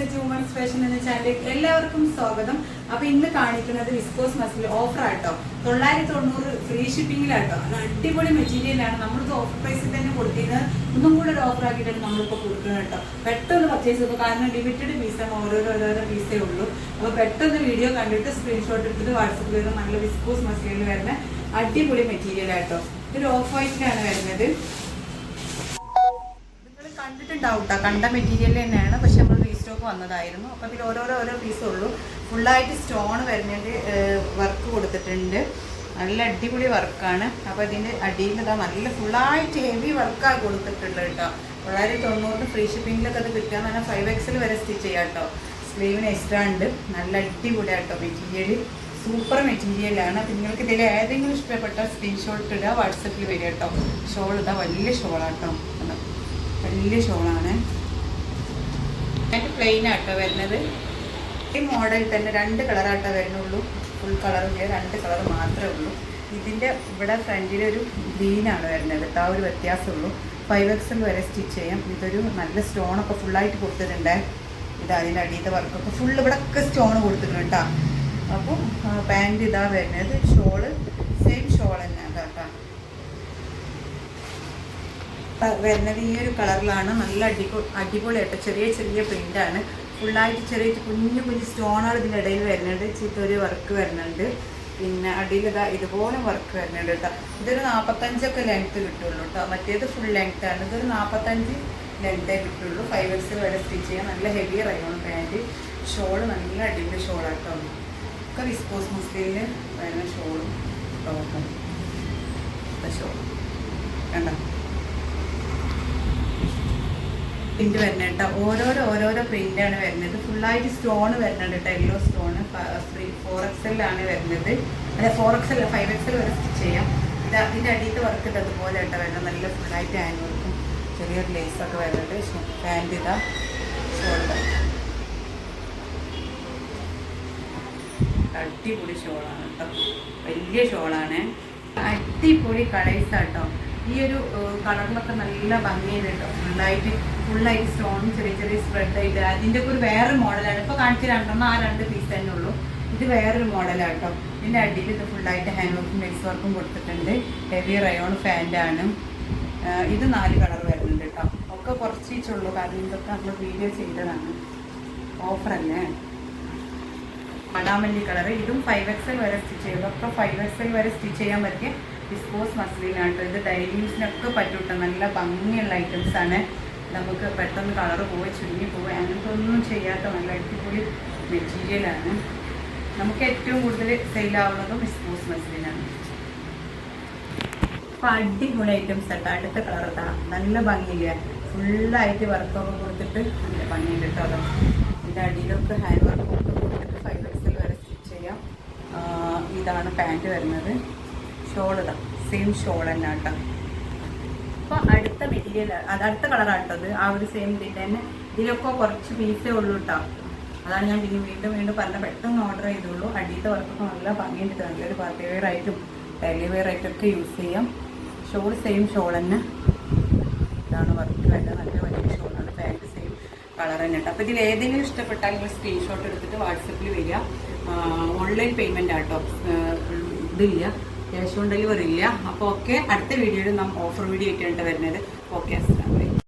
Such women's fashion എന്ന ചാനലിലേക്ക് എല്ലാവർക്കും സ്വാഗതം. അപ്പൊ ഇന്ന് കാണിക്കുന്നത് വിസ്കോസ് മസിൽ ഓഫർ ആട്ടോ. തൊള്ളായിരത്തി തൊണ്ണൂറ് ഫ്രീ ഷിപ്പിംഗിലാട്ടോ അടിപൊളി മെറ്റീരിയലാണ് നമ്മളിത് ഓഫർ പ്രൈസിൽ തന്നെ കൊടുത്തിരുന്നത്. ഒന്നും കൂടെ ഒരു ഓഫർ ആക്കിയിട്ടാണ് നമ്മളിപ്പോൾ കൊടുക്കുന്നത് കേട്ടോ. പെട്ടെന്ന് പർച്ചേസ് ചെയ്തു. കാരണം ലിമിറ്റഡ് പീസാണ് ഓരോരോ ഓരോരോ പീസേ ഉള്ളൂ. അപ്പോൾ പെട്ടെന്ന് വീഡിയോ കണ്ടിട്ട് സ്ക്രീൻഷോട്ട് എടുത്തിട്ട് വാട്സപ്പിൽ വരുന്ന നല്ല വിസ്കോസ് മസിലിൽ വരുന്ന അടിപൊളി മെറ്റീരിയൽ ആട്ടോ. ഇതൊരു ഓഫ് വൈറ്റിലാണ് വരുന്നത്. ട്ടോ. കണ്ട മെറ്റീരിയൽ തന്നെയാണ്. പക്ഷെ നമ്മൾ റീസ്റ്റോക്ക് വന്നതായിരുന്നു. അപ്പോൾ ഇതിൽ ഓരോരോ ഓരോ പീസേ ഉള്ളൂ. ഫുള്ളായിട്ട് സ്റ്റോൺ വരുന്നതിന്റെ വർക്ക് കൊടുത്തിട്ടുണ്ട്. നല്ല അടിപൊളി വർക്കാണ് അപ്പോൾ ഇതിന്റെ അടിയിൽ ഇതാ നല്ല ഫുള്ളായിട്ട് ഹെവി വർക്കാണ് കൊടുത്തിട്ടുള്ളത് കേട്ടോ തൊള്ളായിരത്തി തൊണ്ണൂറിന് ഫ്രീ ഷിപ്പിങ്ങിലൊക്കെ അത് കിട്ടുക എന്ന് ഫൈവ് എക്സിൽ വരെ സ്റ്റിച്ച് ചെയ്യാം കേട്ടോ സ്ലീവിന് എക്സ്ട്രാ ഉണ്ട്. നല്ല അടിപൊളി അടിപൊളിയാട്ടോ മെറ്റീരിയൽ സൂപ്പർ മെറ്റീരിയലാണ് അപ്പം നിങ്ങൾക്ക് ഇതിൽ ഏതെങ്കിലും ഇഷ്ടപ്പെട്ട സ്ക്രീൻഷോട്ട് ഇടുക വാട്സപ്പിൽ വരിക കേട്ടോ ഷോൾ ഇതാ വലിയ ഷോളാട്ടോ? വലിയ ഷോളാണ്. അതിന്റെ പ്ലെയിൻ ആട്ടോ വരുന്നത്? ഈ മോഡൽ തന്നെ രണ്ട് കളറാട്ടോ വരുന്നുള്ളൂ. ഫുൾ കളറിന്റെ രണ്ട് കളർ മാത്രമേ ഉള്ളൂ. ഇതിന്റെ ഇവിടെ ഫ്രണ്ടിലൊരു ഗ്രീനാണ് വരുന്നത്. ആ ഒരു വ്യത്യാസമുള്ളൂ. ഫൈവ് എക്സൽ വരെ സ്റ്റിച്ച് ചെയ്യാം. ഇതൊരു നല്ല സ്റ്റോണൊക്കെ ഫുള്ളായിട്ട് കൊടുത്തിട്ടുണ്ട്. ഇത് അതിന്റെ അടിയത്തെ വർക്കൊക്കെ ഫുൾ ഇവിടെ ഒക്കെ സ്റ്റോൺ കൊടുത്തിട്ടുണ്ട് കേട്ടോ. അപ്പോൾ പാന്റ് ഇതാ വരുന്നത്. ഷോൾ സെയിം ഷോൾ തന്നെയാണ് കേട്ടോ വരുന്നത് ഈ ഒരു കളറിലാണ്. നല്ല അടിപൊളി അടിപൊളിയായിട്ട് ചെറിയ ചെറിയ പ്രിന്റാണ് ഫുള്ളായിട്ട് ചെറിയ കുഞ്ഞു കുഞ്ഞു സ്റ്റോണുകൾ ഇതിന്റെ ഇടയിൽ വരുന്നുണ്ട് ചീത്തൊരു വർക്ക് വരുന്നുണ്ട്. പിന്നെ അടിയിൽ ഇതാ ഇതുപോലെ വർക്ക് വരുന്നുണ്ട് കേട്ടോ. ഇതൊരു നാൽപ്പത്തഞ്ചൊക്കെ ലെങ്ത്ത് കിട്ടുള്ളൂ കേട്ടോ. മറ്റേത് ഫുൾ ലെങ്ത്ത് ആണ്. ഇതൊരു നാൽപ്പത്തഞ്ച് ലെങ്ത്തേ കിട്ടുള്ളൂ. ഫൈവ് എക്സിൽ വരെ സ്റ്റിച്ച് ചെയ്യാം. നല്ല ഹെവി റയോൺ പാന്റ് ഷോൾ നല്ല അടിപൊളി ഷോളാട്ടോ ഒക്കെ വിസ്കോസ് മുസ്ലിമിൽ വരുന്ന ഷോളും ടോപ്പും കണ്ടോ? പ്രിന്റ് വരുന്നത് കേട്ടോ. ഓരോരോ ഓരോരോ പ്രിന്റാണ് വരുന്നത്. ഫുള്ളായിട്ട് സ്റ്റോൺ വരുന്നുണ്ട് കേട്ടോ. യെല്ലോ സ്റ്റോൺ ഫോർ എക്സലാണ് വരുന്നത്. അല്ല ഫോർ എക്സൽ ഫൈവ് എക്സൽ വരെ സ്റ്റിച്ച് ചെയ്യാം. ഇത് അതിന്റെ അടിയിലത്തെ വർക്ക് ഇത് അതുപോലെ കേട്ടോ വരുന്നത്. നല്ല ഫുള്ളായിട്ട് ഹാൻഡ് വർക്കും ചെറിയൊരു ലേസൊക്കെ വരുന്നുണ്ട്. പാന്റ് ഇതാ. ഷോൾഡർ അടിപൊളി ഷോളാണ് കേട്ടോ. വലിയ ഷോളാണ് അടിപൊളി കളേഴ്സ് കേട്ടോ. ഈ ഒരു കളറിലൊക്കെ നല്ല ഭംഗിയുണ്ട് കേട്ടോ ഫുള്ളായിട്ട് ഫുള്ളായിട്ട് സ്റ്റോൺ ചെറിയ ചെറിയ സ്പ്രെഡ് ആയിട്ട്. അതിന്റെ ഒക്കെ ഒരു വേറൊരു മോഡലാണ്. ഇപ്പോൾ കാണിച്ച രണ്ടെണ്ണം ആ രണ്ട് പീസ് തന്നെ ഉള്ളൂ. ഇത് വേറൊരു മോഡലാണ് കേട്ടോ ഇതിന്റെ അടിയിൽ ഇത് ഫുള്ളായിട്ട് ഹാൻഡ് വർക്കും മെക്സ് വർക്കും കൊടുത്തിട്ടുണ്ട്. ഹെവി റയോൺ ഫാന്റാണ് ഇത് നാല് കളർ വരുന്നുണ്ട് കേട്ടോ ഒക്കെ കുറച്ച് ഈച്ചുള്ളൂ കാരണം ഇതൊക്കെ നമ്മൾ വീഡിയോ ചെയ്തതാണ്. ഓഫർ ഓഫറല്ലേ മടാമല്ലി കളർ ഇതും ഫൈവ് എക്സൽ വരെ സ്റ്റിച്ച് ചെയ്യും ഒക്കെ ഫൈവ് എക്സൽ വരെ സ്റ്റിച്ച് ചെയ്യാൻ പറ്റിയ വിസ്കോസ് മസ്ലിനാണ് കേട്ടോ ഇത് ഡെയിലി യൂസിനൊക്കെ പറ്റൂട്ടോ നല്ല ഭംഗിയുള്ള ഐറ്റംസ് ആണ് നമുക്ക് പെട്ടെന്ന് കളർ പോയി ചുരുങ്ങി പോവുക അങ്ങനത്തെ ഒന്നും ചെയ്യാത്ത നല്ല അടിപൊളി മെറ്റീരിയലാണ് നമുക്ക് ഏറ്റവും കൂടുതൽ സെയിലാവുന്നതും ഡിസ്പോസ് മസ്ലിനാണ് അപ്പോൾ അടിപൊളി ഐറ്റംസ് കേട്ടോ അടുത്ത കളർ ഇതാ നല്ല ഭംഗിയില്ല ഫുള്ളായിട്ട് വർക്കൊക്കെ കൊടുത്തിട്ട് നല്ല ഭംഗിയുണ്ട് കേട്ടോ അതോ ഇതിന്റെ അടിയിലൊക്കെ ഹാൻഡ് വർക്ക് കൊടുത്തിട്ട് ഫൈവ് എക്സിൽ വരെ സ്റ്റിച്ച് ചെയ്യാം ഇതാണ് പാന്റ് വരുന്നത് ഇതാ സെയിം ഷോൾ തന്നെ കേട്ടോ അപ്പോൾ അടുത്ത മെറ്റീരിയൽ അത് അടുത്ത കളറാണ് കേട്ടോ അത്. ആ ഒരു സെയിം ഇതിന്റെ തന്നെ ഇതിലൊക്കെ കുറച്ച് പീസേ ഉള്ളൂ കേട്ടോ അതാണ് ഞാൻ പിന്നെ വീണ്ടും വീണ്ടും പറഞ്ഞ പെട്ടെന്ന് ഓർഡർ ചെയ്തുള്ളൂ അടിയത്തെ വർക്കൊക്കെ നല്ല ഭംഗിയുണ്ട് നല്ലൊരു പാർട്ടി വെയർ ആയിട്ടും ഡെയിലി വെയർ ആയിട്ടൊക്കെ യൂസ് ചെയ്യാം. ഷോൾ സെയിം ഷോൾ തന്നെ. ഇതാണ് വർക്ക് വേണ്ട നല്ല വലിയ ഷോളാണ് പാന്റ് സെയിം കളർ തന്നെ കേട്ടോ അപ്പോൾ ഇതിൽ ഏതെങ്കിലും ഇഷ്ടപ്പെട്ടാൽ നിങ്ങൾ സ്ക്രീൻഷോട്ട് എടുത്തിട്ട് വാട്സപ്പിൽ വരിക. ഓൺലൈൻ പേയ്മെന്റ് ആട്ടോ ഇതില്ല ക്യാഷ് ഓൺ ഡെലിവറി ഇല്ല അപ്പോൾ ഓക്കെ അടുത്ത വീഡിയോയിൽ നാം ഓഫർ വീഡിയോ ആയിട്ടാണ് വരുന്നത്. ഓക്കെ